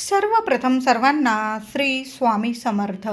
सर्वप्रथम सर्वांना श्री स्वामी समर्थ.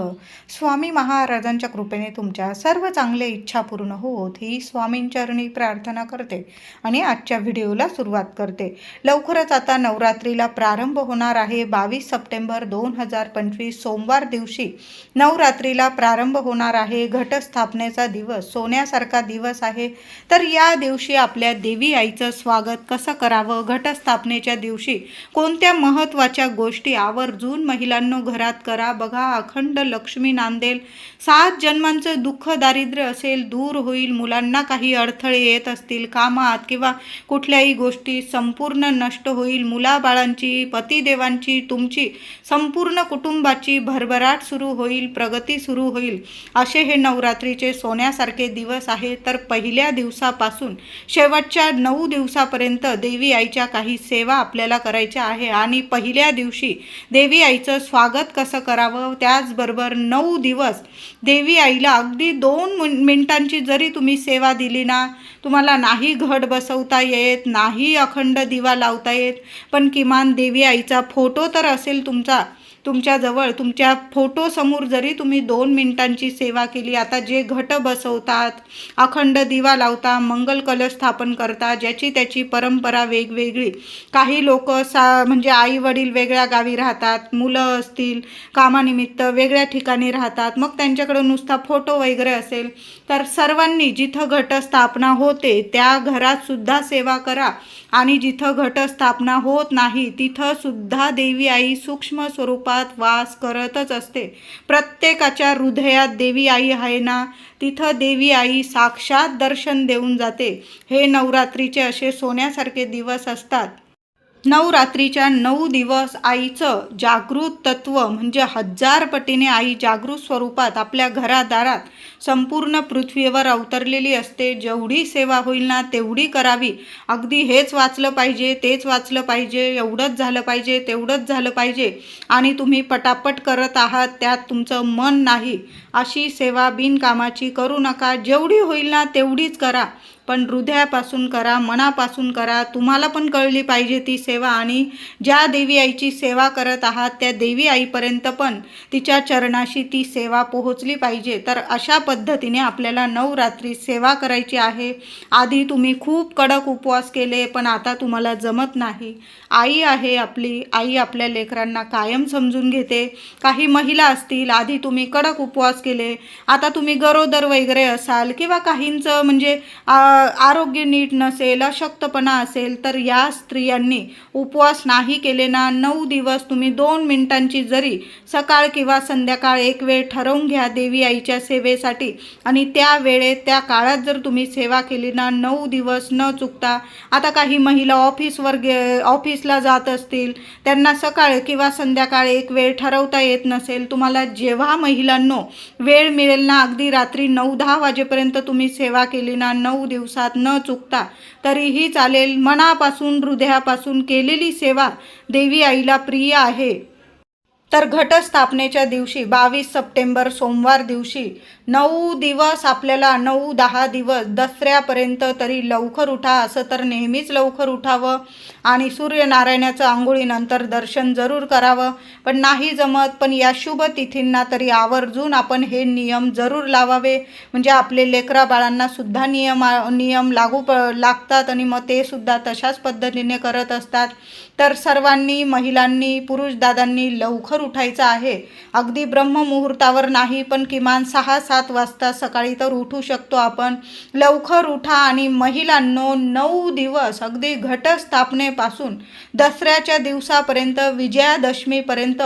स्वामी महाराजांच्या कृपेने तुमच्या सर्व चांगल्या इच्छा पूर्ण होत ही स्वामींचरणी प्रार्थना करते आणि आजच्या व्हिडिओला सुरुवात करते. लवकरच आता नवरात्रीला प्रारंभ होणार आहे. बावीस सप्टेंबर दोन हजार पंचवीस सोमवार दिवशी नवरात्रीला प्रारंभ होणार आहे. घटस्थापनेचा दिवस सोन्यासारखा दिवस आहे. तर या दिवशी आपल्या देवी आईचं स्वागत कसं करावं? घटस्थापनेच्या दिवशी कोणत्या महत्त्वाच्या गोष्टी आवर्जून महिलांनो घरात करा. बघा अखंड लक्ष्मी नांदेल. सात जन्मांचं दुःख दारिद्र्य असेल दूर होईल. मुलांना काही अडथळे येत असतील कामात किंवा कुठल्याही गोष्टी संपूर्ण नष्ट होईल. मुलाबाळांची पतिदेवांची तुमची संपूर्ण कुटुंबाची भरभराट सुरू होईल प्रगती सुरू होईल. असे हे नवरात्रीचे सोन्यासारखे दिवस आहे. तर पहिल्या दिवसापासून शेवटच्या नऊ दिवसापर्यंत देवी आईच्या काही सेवा आपल्याला करायच्या आहे. आणि पहिल्या दिवशी देवी आईचं स्वागत कसं करावं? त्याचबरोबर नऊ दिवस. देवी आईला अगदी दोन मिनिटांची जरी तुम्ही सेवा दिली ना तुम्हाला नाही घट बसवता येत नाही अखंड दिवा लावता येत पण किमान देवी आईचा फोटो तर असेल तुमचा. तुमच्याजवळ तुमच्या फोटोसमोर जरी तुम्ही दोन मिनिटांची सेवा केली आता जे घट बसवतात अखंड दिवा लावता मंगल कलश स्थापन करता ज्याची त्याची परंपरा वेगवेगळी. काही लोक सा म्हणजे आई वडील वेगळ्या गावी राहतात मुलं असतील कामानिमित्त वेगळ्या ठिकाणी राहतात मग त्यांच्याकडं नुसता फोटो वगैरे असेल तर सर्वांनी जिथं घटस्थापना होते त्या घरात सुद्धा सेवा करा. आणि जिथं घटस्थापना होत नाही तिथं सुद्धा देवी आई सूक्ष्म स्वरूपात वास करतच असते. प्रत्येकाच्या हृदयात देवी आई आहे ना? तिथं देवी आई साक्षात दर्शन देऊन जाते. हे नवरात्रीचे असे सोन्यासारखे दिवस असतात. नवरात्रीच्या नऊ दिवस आईचं जागृत तत्व म्हणजे हजार पटीने आई जागृत स्वरूपात आपल्या घरादारात संपूर्ण पृथ्वीवर अवतरलेली असते. जेवढी सेवा होईल ना तेवढी करावी. अगदी हेच वाचलं पाहिजे तेच वाचलं पाहिजे एवढंच झालं पाहिजे तेवढंच झालं पाहिजे. आणि तुम्ही पटापट करत आहात त्यात तुमचं मन नाही. अशी सेवा बिनकामाची करू नका. जेवढी होईल ना तेवढीच करा. पण हृदयापासून करा मनापासून करा. तुम्हाला पण कळली पाहिजे ती सेवा. आणि ज्या देवी आईची सेवा करत आहात त्या देवी आईपर्यंत पण तिच्या चरणाशी ती सेवा पोहोचली पाहिजे. तर अशा पद्धतीने आपल्याला नवरात्री सेवा करायची आहे. आधी तुम्ही खूप कडक उपवास केले पण आता तुम्हाला जमत नाही. आई आहे आपली. आई आपल्या लेकरांना कायम समजून घेते. काही महिला असतील आधी तुम्ही कडक उपवास केले. आता तुम्ही गरोदर वगैरे असाल किंवा काहींचं म्हणजे आरोग्य नीट नसेल अशक्तपणा असेल तर या स्त्रियांनी उपवास नाही केले ना नऊ दिवस तुम्ही दोन मिनिटांची जरी सकाळ किंवा संध्याकाळ एक वेळ ठरवून घ्या देवी आईच्या सेवेत. सेवेसाठी आणि त्या वेळेत त्या काळात जर तुम्ही सेवा केली ना नऊ दिवस न चुकता आता काही महिला ऑफिसवर गे ऑफिसला जात असतील त्यांना सकाळ किंवा संध्याकाळ एक वेळ ठरवता येत नसेल तुम्हाला जेव्हा महिलांनो वेळ मिळेल ना अगदी रात्री नऊ दहा वाजेपर्यंत तुम्ही सेवा केली ना नऊ दिवसात न चुकता तरीही चालेल मनापासून हृदयापासून केलेली सेवा देवी आईला प्रिय आहे. तर घटस्थापनेच्या दिवशी बावीस सप्टेंबर सोमवार दिवशी नऊ दिवस आपल्याला नऊ दहा दिवस दसऱ्यापर्यंत तरी लवकर उठा असं तर नेहमीच लवकर उठावं. आणि सूर्यनारायणाचं आंघोळीनंतर दर्शन जरूर करावं. पण नाही जमत पण या शुभ तिथींना तरी आवर्जून आपण हे नियम जरूर लावावे. म्हणजे आपले लेकरा बाळांना सुद्धा नियम नियम लागू प लागतात आणि मग ते सुद्धा तशाच पद्धतीने करत असतात. तर सर्वांनी महिलांनी पुरुषदादांनी लवकर उठायचं आहे. अगदी ब्रह्ममुहूर्तावर नाही पण किमान सहा सात वाजता सकाळी तर उठू शकतो आपण. लवकर उठा आणि महिलांनो नऊ दिवस अगदी घटस्थापनेपासून दसऱ्याच्या दिवसापर्यंत विजयादशमीपर्यंत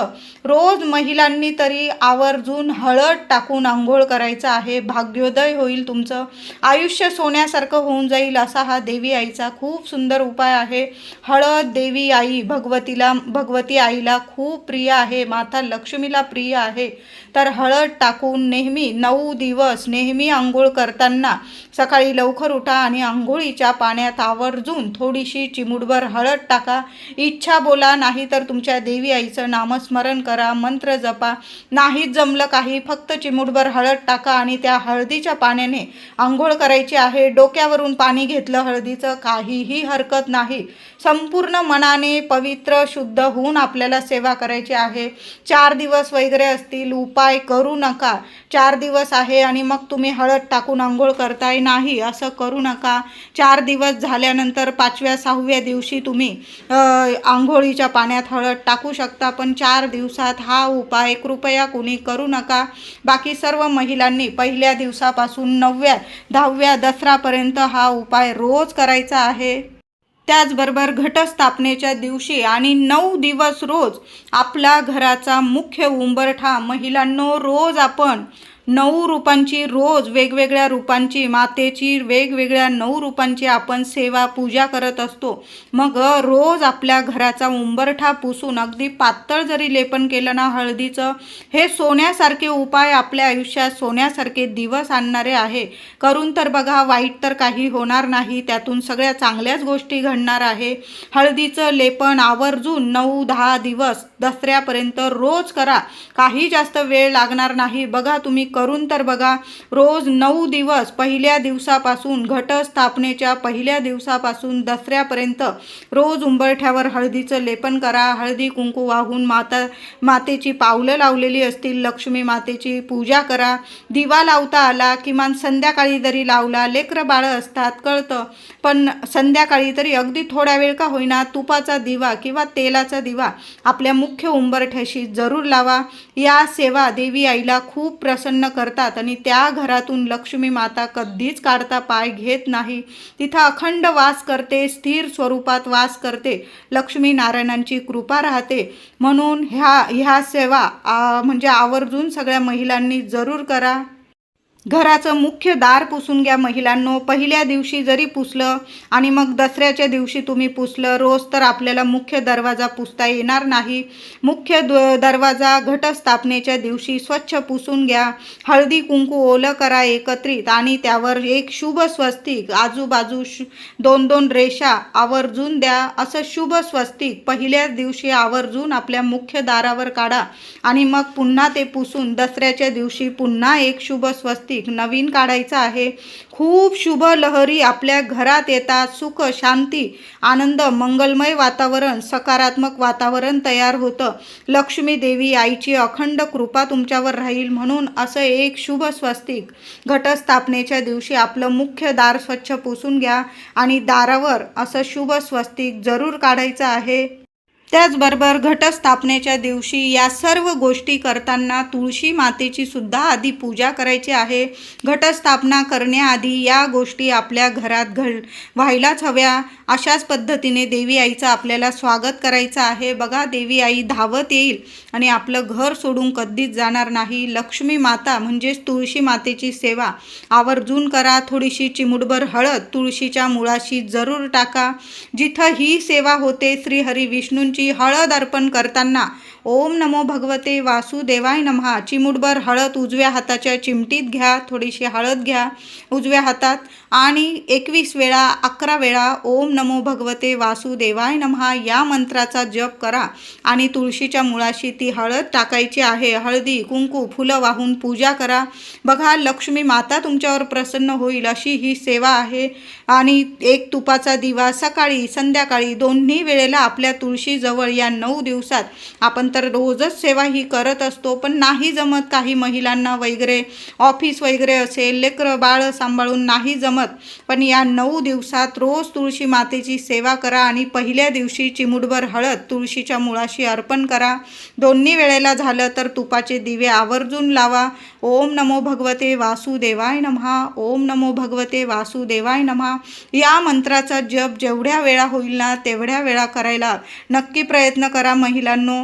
रोज महिलांनी तरी आवर्जून हळद टाकून आंघोळ करायचं आहे. भाग्योदय होईल तुमचं. आयुष्य सोन्यासारखं होऊन जाईल असा हा देवी आईचा खूप सुंदर उपाय आहे. हळद देवी आई भगवतीला भगवती आईला खूप प्रिय आहे. माता लक्ष्मीला प्रिय आहे. तर हळद टाकून नेहमी नऊ दिवस नेहमी आंघोळ करताना सकाळी लवकर उठा आणि आंघोळीच्या पाण्यात आवर्जून थोडीशी चिमुडभर हळद टाका. इच्छा बोला नाही तर तुमच्या देवी आईचं नामस्मरण करा मंत्र जपा. नाहीच जमलं काही फक्त चिमूटभर हळद टाका आणि त्या हळदीच्या पाण्याने आंघोळ करायची आहे. डोक्यावरून पाणी घेतलं हळदीचं काहीही हरकत नाही. संपूर्ण मनाने पवित्र शुद्ध होऊन आपल्याला सेवा करायची आहे. चार दिवस वगैरे असतील उपाय करू नका. चार दिवस आहे आणि मग तुम्ही हळद टाकून आंघोळ करताय नाही असं करू नका. चार दिवस झाल्यानंतर पाचव्या सहाव्या दिवशी तुम्ही आंघोळीच्या पाण्यात हळद टाकू शकता पण चार दिवसात हा उपाय कृपया कुणी करू नका. बाकी सर्व महिलांनी पहिल्या दिवसापासून नवव्या दहाव्या दसरापर्यंत हा उपाय रोज करायचा आहे. त्याचबरोबर घटस्थापनेच्या दिवशी आणि नऊ दिवस रोज आपला घराचा मुख्य उंबरठा महिलांनो रोज आपण नऊ रूपांची रोज वेगवेगळ्या रूपांची मातेची वेगवेगळ्या नऊ रूपांची आपण सेवा पूजा करत असतो. मग रोज आपल्या घराचा उंबरठा पुसून अगदी पातळ जरी लेपन केलं ना हळदीचं हे सोन्यासारखे उपाय आपल्या आयुष्यात सोन्यासारखे दिवस आणणारे आहे. करून तर बघा वाईट तर काही होणार नाही त्यातून सगळ्या चांगल्याच गोष्टी घडणार आहे. हळदीचं लेपन आवर्जून नऊ दहा दिवस दसऱ्यापर्यंत रोज करा. काही जास्त वेळ लागणार नाही. बघा तुम्ही करून तर बघा. रोज नऊ दिवस पहिल्या दिवसापासून घटस्थापनेच्या पहिल्या दिवसापासून दसऱ्यापर्यंत रोज उंबरठ्यावर हळदीचं लेपन करा. हळदी कुंकू वाहून माता मातेची पावलं लावलेली असतील लक्ष्मी मातेची पूजा करा. दिवा लावता आला किमान संध्याकाळी जरी लावला लेकरं बाळं असतात कळतं. पण संध्याकाळी तरी अगदी थोडा वेळ का होईना तुपाचा दिवा किंवा तेलाचा दिवा आपल्या मुख मुख्य उंबरठ्याशी जरूर लावा. या सेवा देवी आईला खूप प्रसन्न करतात आणि त्या घरातून लक्ष्मी माता कधीच काढता पाय घेत नाही. तिथं अखंड वास करते स्थिर स्वरूपात वास करते. लक्ष्मी नारायणांची कृपा राहते. म्हणून ह्या ह्या सेवा म्हणजे आवर्जून सगळ्या महिलांनी जरूर करा. घराचं मुख्य दार पुसून घ्या महिलांनो. पहिल्या दिवशी जरी पुसलं आणि मग दसऱ्याच्या दिवशी तुम्ही पुसलं रोज तर आपल्याला मुख्य दरवाजा पुसता येणार नाही. मुख्य द दरवाजा घटस्थापनेच्या दिवशी स्वच्छ पुसून घ्या. हळदी कुंकू ओलं करा एकत्रित आणि त्यावर एक शुभ स्वस्तिक आजूबाजू शु दोन दोन रेषा आवर्जून द्या. असं शुभ स्वस्तिक पहिल्याच दिवशी आवर्जून आपल्या मुख्य दारावर काढा आणि मग पुन्हा ते पुसून दसऱ्याच्या दिवशी पुन्हा एक शुभ स्वस्तिक नवीन काढायचं आहे. खूप शुभ लहरी आपल्या घरात येतात. सुख शांती आनंद मंगलमय वातावरण सकारात्मक वातावरण तयार होतं. लक्ष्मी देवी आईची अखंड कृपा तुमच्यावर राहील म्हणून असं एक शुभ स्वस्तिक. घटस्थापनेच्या दिवशी आपलं मुख्य दार स्वच्छ पुसून घ्या आणि दारावर असं शुभ स्वस्तिक जरूर काढायचं आहे. त्याचबरोबर घटस्थापनेच्या दिवशी या सर्व गोष्टी करताना तुळशी मातेची सुद्धा आधी पूजा करायची आहे. घटस्थापना करण्याआधी या गोष्टी आपल्या घरात घड व्हायलाच हव्या. अशाच पद्धतीने देवी आईचं आपल्याला स्वागत करायचं आहे. बघा देवी आई धावत येईल आणि आपलं घर सोडून कधीच जाणार नाही. लक्ष्मी माता म्हणजेच तुळशी मातेची सेवा. आवर्जून करा थोडीशी चिमुटभर हळद तुळशीच्या मुळाशी जरूर टाका. जिथं ही सेवा होते श्रीहरी विष्णूंची दिवशी हळद अर्पण करताना ओम नमो भगवते वासुदेवाय नमहा. चिमुटभर हळद उजव्या हाताच्या चिमटीत घ्या. थोडीशी हळद घ्या उजव्या हातात. आणि एकवीस वेळा अकरा वेळा ओम नमो भगवते वासुदेवाय नमहा या मंत्राचा जप करा. आणि तुळशीच्या मुळाशी ती हळद टाकायची आहे. हळदी कुंकू फुलं वाहून पूजा करा. बघा लक्ष्मी माता तुमच्यावर प्रसन्न होईल अशी ही सेवा आहे. आणि एक तुपाचा दिवा सकाळी संध्याकाळी दोन्ही वेळेला आपल्या तुळशीजवळ या नऊ दिवसात आपण तर रोजच सेवा ही करत असतो पण नाही जमत काही महिलांना वगैरे. ऑफिस वगैरे असेल लेकरं बाळ सांभाळून नाही जमत. पण या नऊ दिवसात रोज तुळशी मातेची सेवा करा आणि पहिल्या दिवशी चिमुटभर हळद तुळशीच्या मुळाशी अर्पण करा. दोन्ही वेळेला झालं तर तुपाचे दिवे आवर्जून लावा. ओम नमो भगवते वासुदेवाय नमहा. ओम नमो भगवते वासुदेवाय नमहा. या मंत्राचा जप जेवढ्या वेळा होईल ना तेवढ्या वेळा करायला नक्की प्रयत्न करा महिलांनो.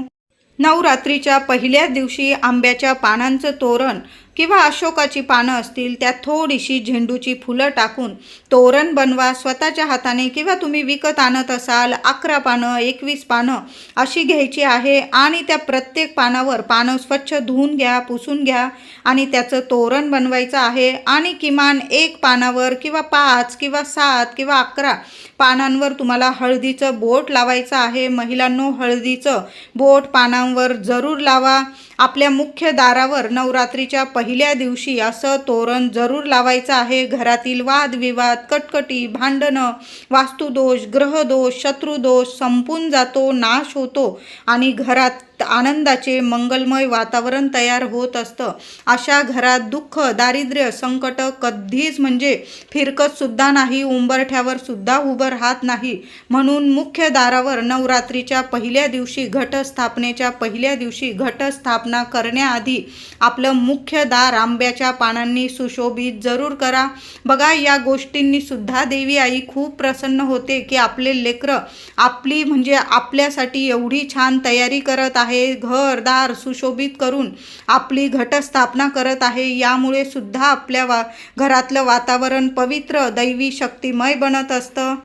नवरात्रीच्या पहिल्याच दिवशी आंब्याच्या पानांचं तोरण किंवा अशोकाची पानं असतील त्यात थोडीशी झेंडूची फुलं टाकून तोरण बनवा स्वतःच्या हाताने किंवा तुम्ही विकत आणत असाल अकरा पानं एकवीस पानं अशी घ्यायची आहे आणि त्या प्रत्येक पानावर पानं स्वच्छ धुवून घ्या पुसून घ्या आणि त्याचं तोरण बनवायचं आहे. आणि किमान एक पानावर किंवा पाच किंवा सात किंवा अकरा पानांवर तुम्हाला हळदीचं बोट लावायचं आहे. महिलांनो हळदीचं बोट पानांवर जरूर लावा. आपल्या मुख्य दारावर नवरात्रीच्या पहिल्या दिवशी असं तोरण जरूर लावायचं आहे. घरातील वादविवाद कटकटी भांडणं वास्तुदोष ग्रहदोष शत्रुदोष संपून जातो नाश होतो आणि घरात आनंदाचे मंगलमय वातावरण तयार होत असतं. अशा घरात दुःख दारिद्र्य संकट कधीच म्हणजे फिरकतसुद्धा नाही उंबरठ्यावर सुद्धा उभं राहत नाही. म्हणून मुख्य दारावर नवरात्रीच्या पहिल्या दिवशी घटस्थापनेच्या पहिल्या दिवशी घटस्थापना करण्याआधी आपलं मुख्य दार आंब्याच्या पानांनी सुशोभित जरूर करा. बघा या गोष्टींनी सुद्धा देवी आई खूप प्रसन्न होते की आपले लेकरं आपली म्हणजे आपल्यासाठी एवढी छान तयारी करत आहे घर दार सुशोभित करून आपली घटस्थापना करत आहे. यामुळे सुद्धा आपल्या वा घरातलं वातावरण पवित्र दैवी शक्तिमय बनत असतं.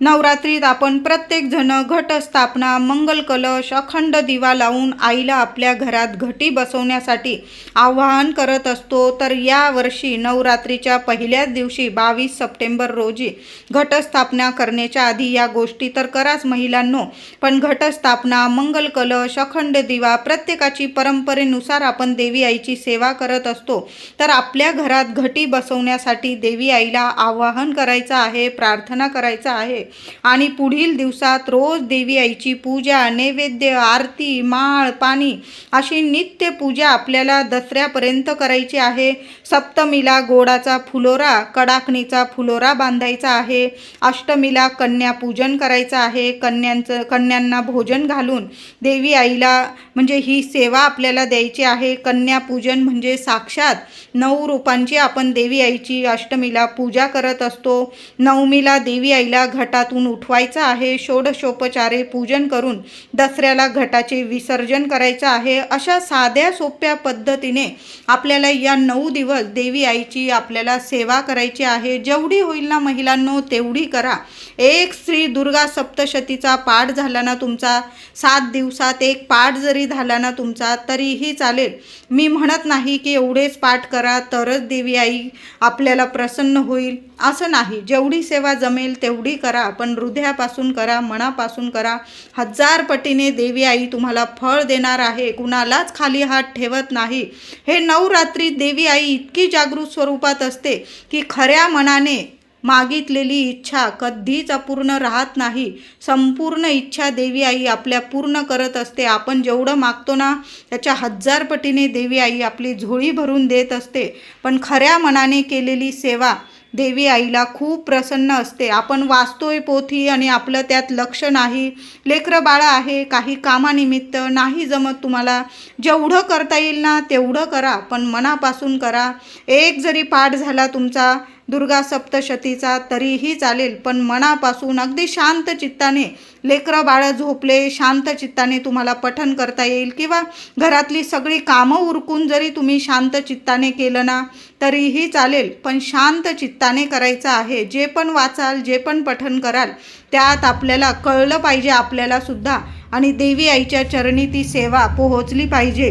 नवरात्रीत आपण प्रत्येकजण घटस्थापना मंगल कलश अखंड दिवा लावून आईला आपल्या घरात घटी बसवण्यासाठी आवाहन करत असतो. तर या वर्षी नवरात्रीच्या पहिल्याच दिवशी बावीस सप्टेंबर रोजी घटस्थापना करण्याच्या आधी या गोष्टी तर कराच महिलांनो पण घटस्थापना मंगल कलश अखंड दिवा प्रत्येकाची परंपरेनुसार आपण देवी आईची सेवा करत असतो. तर आपल्या घरात घटी बसवण्यासाठी देवी आईला आवाहन करायचं आहे प्रार्थना करायचं आहे. आणि पुढील दिवसात रोज देवी आईची पूजा नैवेद्य आरती माळ पाणी अशी नित्य पूजा आपल्याला दसऱ्यापर्यंत करायची आहे. सप्तमीला गोडाचा फुलोरा कडाकणीचा फुलोरा बांधायचा आहे. अष्टमीला कन्या पूजन करायचं आहे. कन्यांचं कन्यांना भोजन घालून देवी आईला म्हणजे ही सेवा आपल्याला द्यायची आहे. कन्यापूजन म्हणजे साक्षात नऊ रूपांची आपण देवी आईची अष्टमीला पूजा करत असतो. नवमीला देवी आईला घटातून उठवायचं आहे षोडशोपचारे पूजन करून दसऱ्याला घटाचे विसर्जन करायचं आहे अशा साध्या सोप्या पद्धतीने आपल्याला या नऊ दिवस देवी आईची आपल्याला सेवा करायची आहे. जेवढी होईल ना महिलांनो तेवढी करा. एक श्री दुर्गा सप्तशतीचा पाठ झाला ना तुमचा सात दिवसात एक पाठ जरी झाला ना तुमचा तरीही चालेल. मी म्हणत नाही की एवढेच पाठ करा तरच देवी आई आपल्याला प्रसन्न होईल. असं नाही. जेवढी सेवा जमेल तेवढी करा. पण हृदयापासून करा मनापासून करा. हजार पटीने देवी आई तुम्हाला फळ देणार आहे. कुणालाच खाली हात ठेवत नाही. हे नवरात्री देवी आई इतकी जागृत स्वरूपात असते की खऱ्या मनाने मागितलेली इच्छा कधीच अपूर्ण राहत नाही. संपूर्ण इच्छा देवी आई आपल्या पूर्ण करत असते. आपण जेवढं मागतो ना त्याच्या हजार पटीने देवी आई आपली झोळी भरून देत असते. पण खऱ्या मनाने केलेली सेवा देवी आईला खूप प्रसन्न असते. आपण वाचतोय पोथी आणि आपलं त्यात लक्ष नाही. लेकरं बाळं आहे काही कामानिमित्त नाही जमत तुम्हाला. जेवढं करता येईल ना तेवढं करा. पण मनापासून करा. एक जरी पाठ झाला तुमचा दुर्गा सप्तशतीचा तरीही चालेल पण मनापासून अगदी शांत चित्ताने लेकरं बाळं झोपले शांत चित्ताने तुम्हाला पठन करता येईल किंवा घरातली सगळी कामं उरकून जरी तुम्ही शांत चित्ताने केलं ना तरीही चालेल पण शांत चित्ताने करायचं आहे. जे पण वाचाल जे पण पठन कराल त्यात आपल्याला कळलं पाहिजे आपल्यालासुद्धा आणि देवी आईच्या चरणी ती सेवा पोहोचली पाहिजे.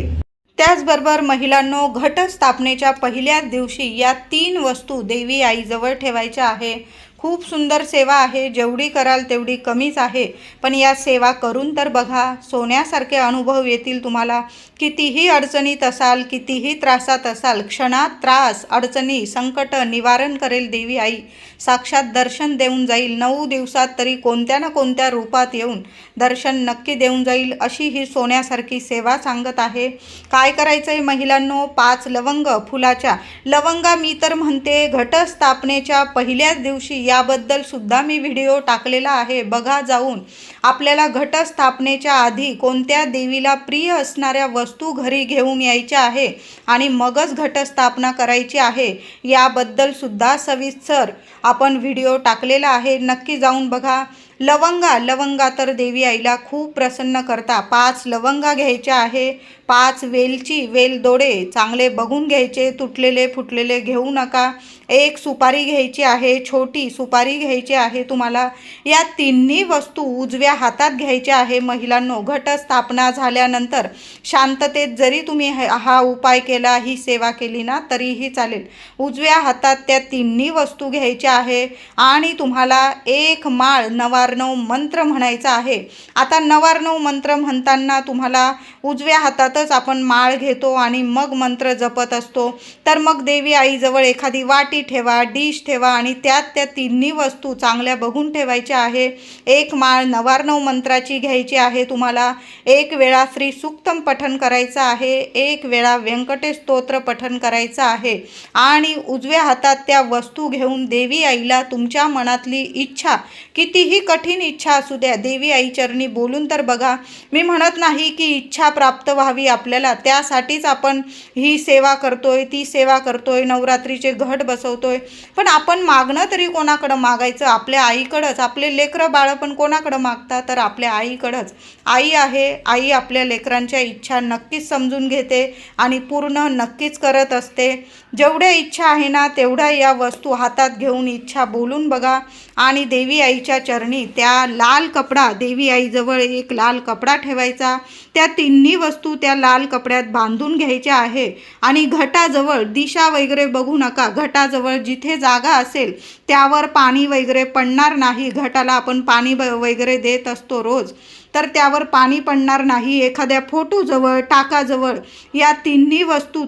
त्याचबरोबर महिलांनो घटस्थापनेच्या पहिल्याच दिवशी या तीन वस्तू देवी आईजवळ ठेवायच्या आहे. खूप सुंदर सेवा आहे जेवढी कराल तेवढी कमीच आहे. पण या सेवा करून तर बघा सोन्यासारखे अनुभव येतील तुम्हाला. कितीही अडचणीत असाल कितीही त्रासात असाल क्षणात त्रास अडचणी संकट निवारण करेल देवी आई. साक्षात दर्शन देऊन जाईल. नऊ दिवसात तरी कोणत्या ना कोणत्या रूपात येऊन दर्शन नक्की देऊन जाईल अशी ही सोन्यासारखी सेवा सांगत आहे. काय करायचं आहे महिलांनो? पाच लवंग फुलाच्या. लवंगा मी तर म्हणते घटस्थापनेच्या पहिल्याच दिवशी याबद्दल सुद्धा मी व्हिडिओ टाकलेला आहे. बघा जाऊन. आपल्याला घटस्थापनेच्या आधी कोणत्या देवीला प्रिय असणाऱ्या वस्तू वस्तू घरी घेऊन यायच्या आहे आणि मगच घटस्थापना करायची आहे याबद्दल सुद्धा सविस्तर आपण व्हिडिओ टाकलेला आहे. नक्की जाऊन बघा. लवंगा लवंगा तर देवी आईला खूप प्रसन्न करता. पाच लवंगा घ्यायच्या आहे. पाच वेलची वेल दोडे चांगले बघून घ्यायचे तुटलेले फुटलेले घेऊ नका. एक सुपारी घ्यायची आहे छोटी सुपारी घ्यायची आहे तुम्हाला. या तिन्ही वस्तू उजव्या हातात घ्यायच्या आहे. महिलांनो घटस्थापना झाल्यानंतर शांततेत जरी तुम्ही हा उपाय केला ही सेवा केली ना तरीही चालेल. उजव्या हातात त्या तिन्ही वस्तू घ्यायच्या आहे आणि तुम्हाला एक माळ नवार्णव मंत्र म्हणायचा आहे. आता नवार्णव मंत्र म्हणताना तुम्हाला उजव्या हातातच आपण माळ घेतो आणि मग मंत्र जपत असतो. तर मग देवी आईजवळ एखादी वाटी ठेवा डिश ठेवा आणि त्यात त्या तिन्ही वस्तू चांगल्या बघून ठेवायच्या आहे. एक माळ नवार्णव मंत्राची घ्यायची आहे. तुम्हाला एक वेळा श्री सुक्तम पठन करायचं आहे. एक वेळा व्यंकटेश स्तोत्र पठन करायचं आहे. आणि उजव्या हातात त्या वस्तू घेऊन देवी आईला तुमच्या मनातली इच्छा कितीही कठीण इच्छा असू द्या देवी आई चरणी बोलून तर बघा. मी म्हणत नाही की इच्छा प्राप्त व्हावी आपल्याला त्यासाठीच आपण ही सेवा करतोय ती सेवा करतोय नवरात्रीचे घट बसवतोय. पण आपण मागणं तरी कोणाकडं मागायचं? आपल्या आईकडंच. आपले लेकरं बाळं पण कोणाकडं मागतात? तर आपल्या आईकडंच. आई आहे आई आपल्या लेकरांच्या इच्छा नक्कीच समजून घेते आणि पूर्ण नक्कीच करत असते. जेवढ्या इच्छा आहे ना तेवढ्या या वस्तू हातात घेऊन इच्छा बोलून बघा. आणि देवी आईच्या चरणी त्या लाल कपडा देवी आईजवळ एक लाल कपडा ठेवायचा. त्या तिन्ही वस्तू त्या लाल कपड्यात बांधून घ्यायच्या आहे. आणि घटाजवळ दिशा वगैरे बघू नका. घटाजवळ जिथे जागा असेल त्यावर पाणी वगैरे पडणार नाही. घटाला आपण पाणी ब- वगैरे देत असतो रोज. तर त्यावर पाणी पडणार नाही. एखाद्या फोटोजवळ टाकाजवळ या तिन्ही वस्तू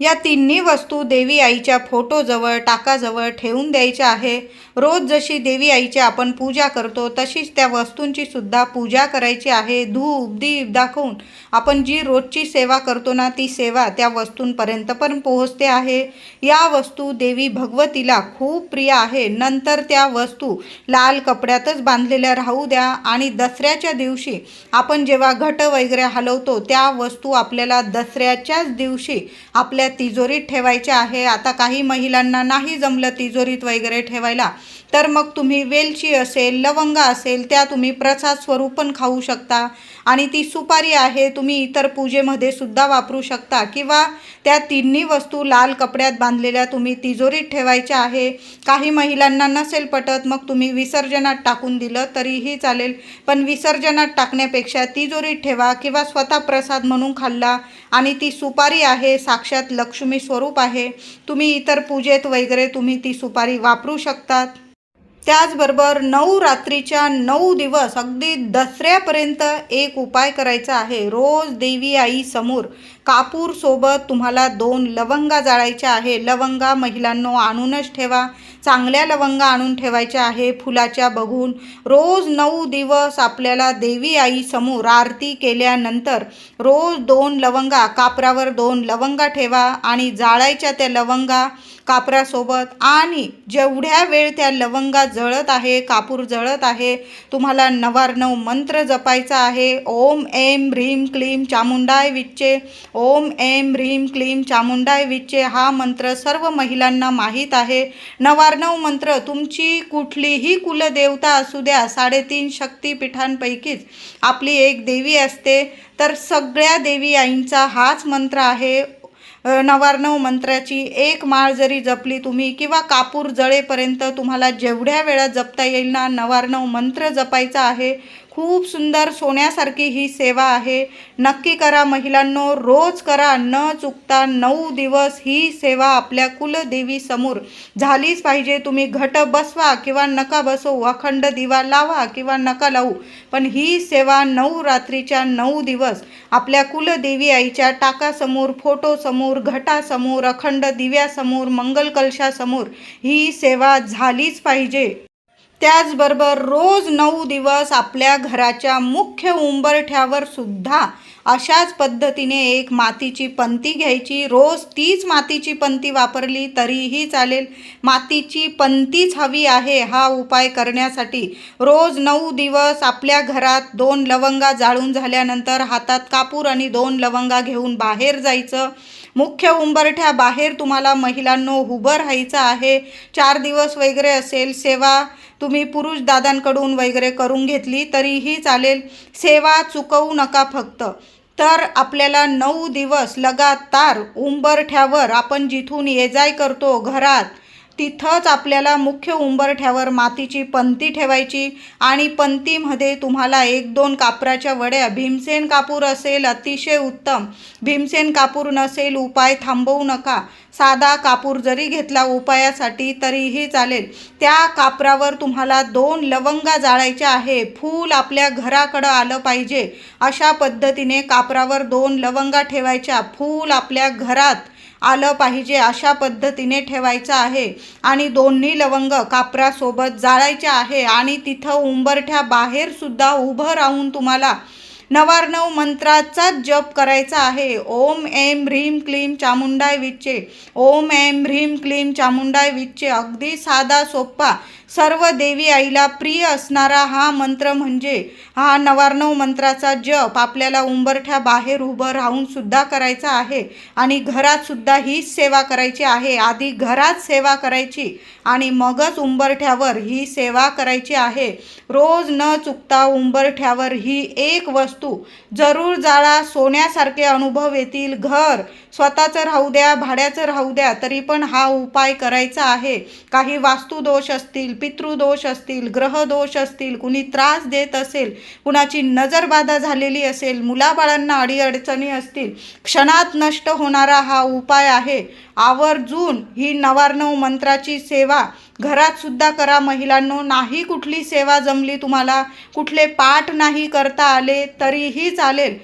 या तिन्ही वस्तू देवी आईच्या फोटोजवळ टाकाजवळ ठेवून द्यायच्या आहे. रोज जशी देवी आईची आपण पूजा करतो तशीच त्या वस्तूंची सुद्धा पूजा करायची आहे. धूप दीप दाखवून आपण जी रोजची सेवा करतो ना ती सेवा त्या वस्तूंपर्यंत पण पोहोचते आहे. या वस्तू देवी भगवतीला खूप प्रिय आहे. नंतर त्या वस्तू लाल कपड्यातच बांधलेल्या राहू द्या आणि दसऱ्याच्या दिवशी आपण जेव्हा घट वगैरे हलवतो त्या वस्तू आपल्याला दसऱ्याच्याच दिवशी आपल्या तिजोरीत ठेवायच्या आहे. आता काही महिलांना नाही जमलं तिजोरीत वगैरे ठेवायला. तर मग तुम्ही वेलची असेल लवंग असेल त्या तुम्ही प्रसाद स्वरूप पण खाऊ शकता. आणि ती सुपारी आहे तुम्ही इतर पूजेमध्ये सुद्धा वापरू शकता. किंवा त्या तिन्ही वस्तू लाल कपड्यात बांधलेल्या तुम्ही तिजोरीत ठेवायच्या आहे. काही महिलांना नसेल पटत मग तुम्ही विसर्जनात टाकून दिलं तरीही चालेल. पण विसर्जनात टाकण्यापेक्षा तिजोरीत ठेवा किंवा स्वतः प्रसाद म्हणून खाल्ला आणि ती सुपारी आहे साक्षात लक्ष्मी स्वरूप आहे. तुम्ही इतर पूजेत वगैरे तुम्ही ती सुपारी वापरू शकतात. त्याचबरोबर नऊ रात्रीच्या नऊ दिवस अगदी दसऱ्यापर्यंत एक उपाय करायचा आहे. रोज देवी आई समोर कापूर सोबत तुम्हाला दोन लवंगा जाळायच्या आहे. लवंगा महिलांनो आणूनच ठेवा. चांगल्या लवंगा आणून ठेवायच्या आहे. फुलाच्या बघून रोज नऊ दिवस आपल्याला देवी आई समोर आरती केल्यानंतर रोज दोन लवंगा कापरावर दोन लवंगा ठेवा आणि जाळायच्या त्या लवंगा कापरासोबत आणि जेवढ्या वेळ त्या लवंगा जळत आहे कापूर जळत आहे तुम्हाला नवार्णव मंत्र जपायचा आहे. ओम एम ह्रीम क्लीम चामुंडाय विच्चे. ओम एम ह्रीम क्लीम चामुंडाय विच्चे हा मंत्र सर्व महिलांना माहीत आहे. नवार्णव मंत्र तुमची कुठलीही कुलदेवता असू द्या साडेतीन शक्तिपीठांपैकीच आपली एक देवी असते. तर सगळ्या देवी आईंचा हाच मंत्र आहे. नवार्णव मंत्राची एक माळ जरी जपली तुम्ही किंवा कापूर जळेपर्यंत तुम्हाला जेवढ्या वेळा जपता येईल ना नवार्णव मंत्र जपायचा आहे. खूप सुंदर सोन्यासारखी ही सेवा आहे. नक्की करा महिलांनो रोज करा न चुकता नऊ दिवस ही सेवा आपल्या कुलदेवी समोर. झालीच पाहिजे तुम्ही घट बसवा किंवा नका बसवू अखंड दिवा लावा किंवा नका लावू. पण ही सेवा नऊ रात्रीच्या नऊ दिवस आपल्या कुलदेवी आईच्या टाकासमोर फोटोसमोर घटासमोर अखंड दिव्यासमोर मंगल कलशासमोर ही सेवा झालीच पाहिजे. त्याचबरोबर रोज नऊ दिवस आपल्या घराच्या मुख्य उंबरठ्यावर सुद्धा अशाच पद्धतीने एक मातीची पंती घ्यायची. रोज तीच मातीची पंती वापरली तरीही चालेल. मातीची पंतीच हवी आहे हा उपाय करण्यासाठी रोज नऊ दिवस आपल्या घरात दोन लवंगा जाळून झाल्यानंतर हातात कापूर आणि दोन लवंगा घेऊन बाहेर जायचं. मुख्य उंबरठ्या बाहेर तुम्हाला महिलांनो उभं राहायचं आहे. चार दिवस वगैरे असेल सेवा तुम्ही पुरुष दादांकडून वगैरे करून घेतली तरीही चालेल. सेवा चुकवू नका फक्त. तर आपल्याला नऊ दिवस लगातार उंबरठ्यावर आपण जिथून ये जाय करतो घरात तिथंच आपल्याला मुख्य उंबरठ्यावर मातीची पंती ठेवायची आणि पंतीमध्ये तुम्हाला एक दोन कापराच्या वड्या. भीमसेन कापूर असेल अतिशय उत्तम. भीमसेन कापूर नसेल उपाय थांबवू नका. साधा कापूर जरी घेतला उपायासाठी तरीही चालेल. त्या कापरावर तुम्हाला दोन लवंगा जाळायच्या आहे. फूल आपल्या घराकडं आलं पाहिजे. अशा पद्धतीने कापरावर दोन लवंगा ठेवायच्या. फूल आपल्या घरात आलं पाहिजे अशा पद्धतीने ठेवायचं आहे. आणि दोन्ही लवंग कापरासोबत जाळायचे आहे आणि तिथं उंबरठ्या बाहेरसुद्धा उभं राहून तुम्हाला नवार्णव मंत्राचाच जप करायचा आहे. ओम एम ह्रीम क्लीम चामुंडाय विच्चे. ओम एम ह्रीम क्लीम चामुंडाय विच्चे. अगदी साधा सोप्पा सर्व देवी आईला प्रिय असणारा हा मंत्र म्हणजे हा नवार्णव मंत्राचा जप आपल्याला उंबरठ्या बाहेर उभं राहून सुद्धा करायचा आहे आणि घरात सुद्धा हीच सेवा करायची आहे. आधी घरात सेवा करायची आणि मगच उंबरठ्यावर ही सेवा करायची आहे. रोज न चुकता उंबरठ्यावर ही एक वस्तू जरूर जाळा. सोन्यासारखे अनुभव येतील. घर स्वतःचं राहू द्या भाड्याचं राहू द्या तरी पण हा उपाय करायचा आहे. काही वास्तुदोष असतील पितृदोष असतील ग्रहदोष असतील कुणी त्रास देत असेल कुणाची नजरबाधा झालेली असेल मुलाबाळांना अडीअडचणी असतील क्षणात नष्ट होणारा हा उपाय आहे. आवर्जून ही नवार्णव मंत्राची सेवा घरात सुद्धा करा महिलांनो. नाही कुठली सेवा जमली तुम्हाला कुठले पाठ नाही करता आले तरीही चालेल.